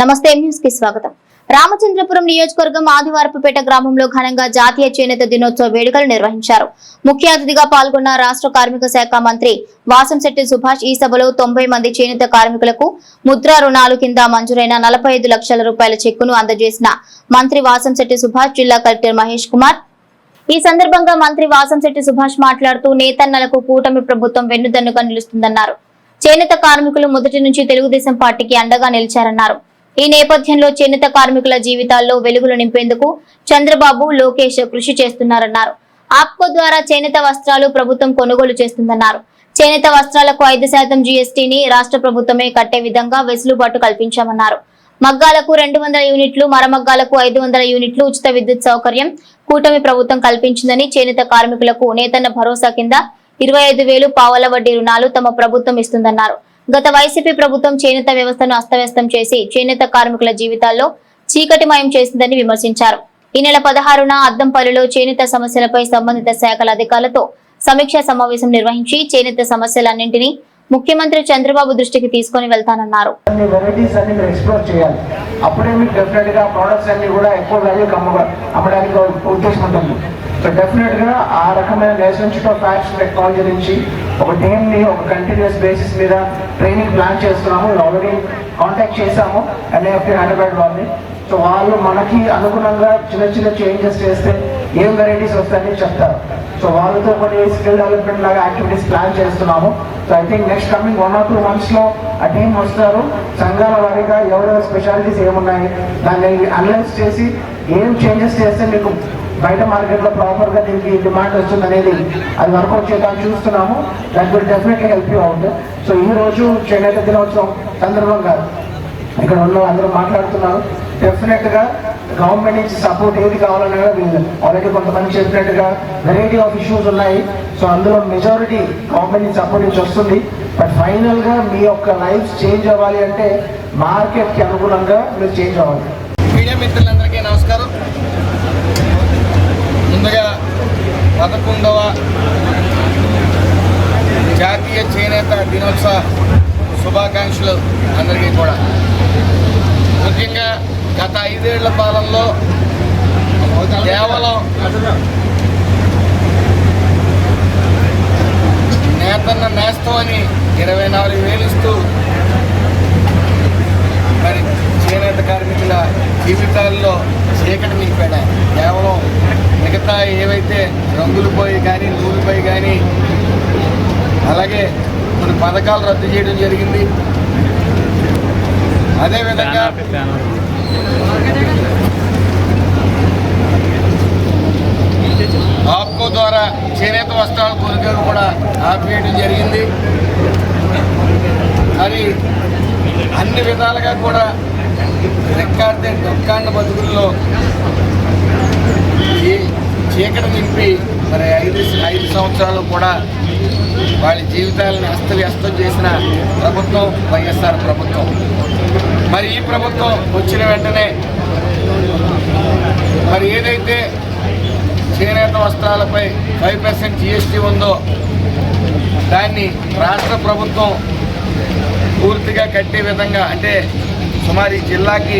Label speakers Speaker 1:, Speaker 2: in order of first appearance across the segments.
Speaker 1: నమస్తే న్యూస్కి స్వాగతం. రామచంద్రపురం నియోజకవర్గం ఆదివారపుపేట గ్రామంలో ఘనంగా జాతీయ చేనేత దినోత్సవ వేడుకలు నిర్వహించారు. ముఖ్య అతిథిగా పాల్గొన్న రాష్ట్ర కార్మిక శాఖ మంత్రి వాసంశెట్టి సుభాష్ ఈ సభలో తొంభై మంది చేనేత కార్మికులకు ముద్రా రుణాలు కింద మంజూరైన నలభై ఐదు లక్షల రూపాయల చెక్కును అందజేసిన మంత్రి వాసంశెట్టి సుభాష్ జిల్లా కలెక్టర్ మహేష్ కుమార్. ఈ సందర్భంగా మంత్రి వాసంశెట్టి సుభాష్ మాట్లాడుతూ నేతన్నలకు కూటమి ప్రభుత్వం వెన్నుదన్నుగా నిలుస్తుందన్నారు. చేనేత కార్మికులు మొదటి నుంచి తెలుగుదేశం పార్టీకి అండగా నిలిచారన్నారు. ఈ నేపథ్యంలో చేనేత కార్మికుల జీవితాల్లో వెలుగులు నింపేందుకు చంద్రబాబు లోకేష్ కృషి చేస్తున్నారన్నారు. ఆప్కో ద్వారా చేనేత వస్త్రాలు ప్రభుత్వం కొనుగోలు చేస్తుందన్నారు. చేనేత వస్త్రాలకు ఐదు శాతం జీఎస్టీని రాష్ట్ర ప్రభుత్వమే కట్టే విధంగా వెసులుబాటు కల్పించామన్నారు. మగ్గాలకు రెండు వందల యూనిట్లు మరమగ్గాలకు ఐదు వందల యూనిట్లు ఉచిత విద్యుత్ సౌకర్యం కూటమి ప్రభుత్వం కల్పించిందని చేనేత కార్మికులకు నేతన్న భరోసా కింద ఇరవై ఐదు వేలు పావల వడ్డీ రుణాలు తమ ప్రభుత్వం ఇస్తుందన్నారు. గత వైసీపీ ప్రభుత్వం చేనేత వ్యవస్థను అస్తవ్యస్తం చేసి చేనేత కార్మికుల జీవితాల్లో చీకటిమయం చేసిందని విమర్శించారు. ఈ నెల పదహారున అద్దంపల్లిలో చేనేత సమస్యలపై సంబంధిత శాఖల అధికారులతో సమీక్షా సమావేశం నిర్వహించి చేనేత సమస్యలన్నింటినీ ముఖ్యమంత్రి చంద్రబాబు దృష్టికి తీసుకుని వెళ్తానన్నారు.
Speaker 2: అప్పుడే మీకు డెఫినెట్గా ప్రొడక్ట్స్ అన్ని కూడా ఎక్కువ వాల్యూ అమ్మడానికి ఉద్దేశం ఉంటుంది. సో డెఫినెట్గా ఆ రకమైన నేషనల్ ఆఫ్ ఫ్యాక్ట్స్ టెక్నాలజీ నుంచి ఒక టీమ్ని ఒక కంటిన్యూస్ బేసిస్ మీద ట్రైనింగ్ ప్లాన్ చేస్తున్నాము. ఆల్రెడీ కాంటాక్ట్ చేశాము. ఎన్ఐఎఫ్టీ హైదరాబాద్ వాళ్ళని. సో వాళ్ళు మనకి అనుగుణంగా చిన్న చిన్న చేంజెస్ చేస్తే ఏం వెరైటీస్ వస్తాయని చెప్తారు. సో వాళ్ళతో కొన్ని స్కిల్ డెవలప్మెంట్ లాగా యాక్టివిటీస్ ప్లాన్ చేస్తున్నాము. So I think next coming one or two మంత్స్లో ఆ టీం వస్తారు. సంఘాల వారీగా ఎవరెవరి స్పెషాలిటీస్ ఏమున్నాయి దాన్ని అనలైజ్ చేసి ఏం చేంజెస్ చేస్తే మీకు బయట మార్కెట్లో ప్రాపర్గా దీనికి డిమాండ్ వస్తుంది అనేది అది వర్కౌట్ చేద్దాం చూస్తున్నాము. That will definitely help you out so ఈ రోజు చేనేత దినోత్సవం సందర్భంగా ఇక్కడ ఉన్న అందరూ మాట్లాడుతున్నారు. డెఫినెట్గా గవర్నమెంట్ నుంచి సపోర్ట్ ఏది కావాలన్నా వీళ్ళు ఆల్రెడీ కొంతమంది చెప్పినట్టుగా వెరైటీ ఆఫ్ ఇష్యూస్ ఉన్నాయి. సో అందులో మెజారిటీ గవర్నమెంట్ నుంచి సపోర్ట్ నుంచి వస్తుంది. బట్ ఫైనల్గా మీ యొక్క లైఫ్ చేంజ్ అవ్వాలి అంటే మార్కెట్కి అనుగుణంగా మీరు చేంజ్ అవ్వాలి.
Speaker 3: మీడియా మిత్రులందరికీ నమస్కారం. ముందుగా పదకొండవ జాతీయ చేనేత దినోత్సవ శుభాకాంక్షలు అందరికీ కూడా. ముఖ్యంగా గత ఐదేళ్ళ పాలనలో కేవలం నేతన్న నేస్తం అని ఇరవై నాలుగు వేలు ఇస్తూ మరి చేనేత కార్మికుల జీవితాల్లో చీకటి నిలిపాడు కేవలం మిగతా ఏవైతే రంగులు పోయి కానీ నూలు పోయి కానీ అలాగే కొన్ని పథకాలు రద్దు చేయడం జరిగింది. అదేవిధంగా ఆప్కో ద్వారా చేనేత వస్త్రాల కొనుగోలు కూడా ఆపివేయడం జరిగింది. మరి అన్ని విధాలుగా కూడా రెక్కాడితే డొక్కాండ బతుకుల్లో ఈ చీకటి నింపి మరి ఐదు ఐదు సంవత్సరాలు కూడా వాళ్ళ జీవితాలను అస్తవ్యస్తం చేసిన ప్రభుత్వం వైఎస్ఆర్ ప్రభుత్వం. మరి ఈ ప్రభుత్వం వచ్చిన వెంటనే మరి ఏదైతే చేనేత వస్త్రాలపై ఫైవ్ పర్సెంట్ జిఎస్టీ ఉందో దాన్ని రాష్ట్ర ప్రభుత్వం పూర్తిగా కట్టే విధంగా అంటే సుమారు ఈ జిల్లాకి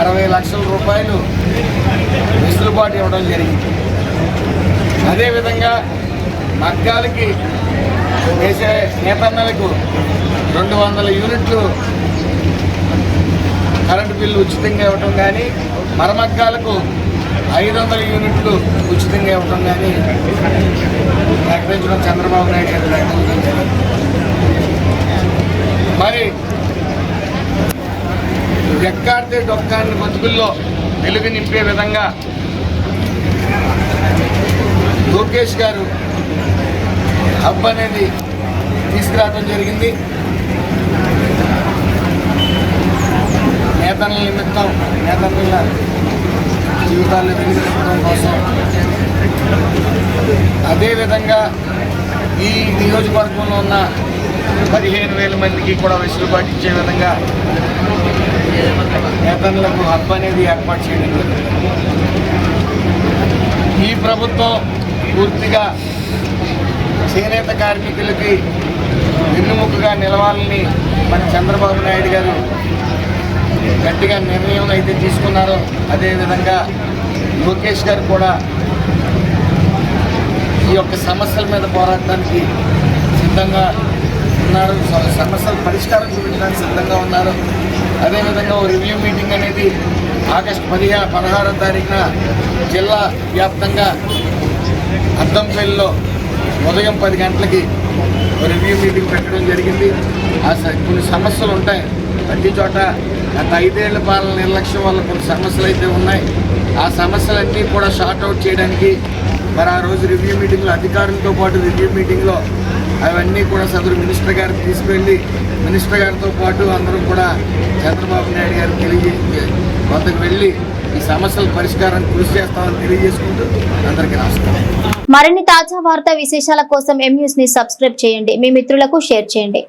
Speaker 3: అరవై లక్షల రూపాయలు వెసులుబాటు ఇవ్వడం జరిగింది. అదేవిధంగా మగ్గాలకి వేసే నేతన్నలకు రెండు వందల యూనిట్లు కరెంటు బిల్లు ఉచితంగా ఇవ్వటం కానీ మరమగ్గాలకు ఐదు వందల యూనిట్లు ఉచితంగా ఇవ్వటం కానీ ప్రకటించడం చంద్రబాబు నాయుడు గారు ప్రకటించడం జరిగింది. మరి ఎక్కాడితే డొక్కాన్ని బతుకుల్లో వెలుగు నింపే విధంగా లోకేష్ గారు హబ్ అనేది తీసుకురావడం జరిగింది. నేతల నిమిత్తం నేతల జీవితాలను వెలుగునింపడం కోసం. అదేవిధంగా ఈ నియోజకవర్గంలో ఉన్న పదిహేను వేల మందికి కూడా వెసులుబాటు ఇచ్చే విధంగా నేతలకు హక్కు అనేది ఏర్పాటు చేయడం ఈ ప్రభుత్వం పూర్తిగా చేనేత కార్మికులకి వెన్నుముకగా నిలవాలని మన చంద్రబాబు నాయుడు గారు గట్టిగా నిర్ణయం అయితే తీసుకున్నారో అదేవిధంగా లోకేష్ గారు కూడా ఈ యొక్క సమస్యల మీద పోరాడటానికి సిద్ధంగా ఉన్నారు. సమస్యల పరిష్కారం చూపించడానికి సిద్ధంగా ఉన్నారు. అదేవిధంగా ఓ రివ్యూ మీటింగ్ అనేది ఆగస్టు పదిహేను పదహారో తారీఖున జిల్లా వ్యాప్తంగా అద్దంపల్లిలో ఉదయం పది గంటలకి రివ్యూ మీటింగ్ పెట్టడం జరిగింది. ఆ స- కొన్ని సమస్యలు ఉంటాయి. ప్రతి చోట గత ఐదేళ్ళ పాలన నిర్లక్ష్యం వల్ల కొన్ని సమస్యలు అయితే ఉన్నాయి. ఆ సమస్యలన్నీ కూడా షార్ట్ అవుట్ చేయడానికి మరి ఆ రోజు రివ్యూ మీటింగ్లో అధికారులతో పాటు రివ్యూ మీటింగ్లో అవన్నీ కూడా సదరు మినిస్టర్ గారికి తీసుకువెళ్ళి మినిస్టర్ గారితో పాటు అందరం కూడా చంద్రబాబు నాయుడు గారు తెలియజే వద్దకు వెళ్ళి ఈ సమస్యల పరిష్కారం కృషి చేస్తామని తెలియజేసుకుంటూ అందరికీ నమస్కారం.
Speaker 1: మరిన్ని తాజా వార్తా విశేషాల కోసం ఎం న్యూస్ని సబ్స్క్రైబ్ చేయండి. మీ మిత్రులకు షేర్ చేయండి.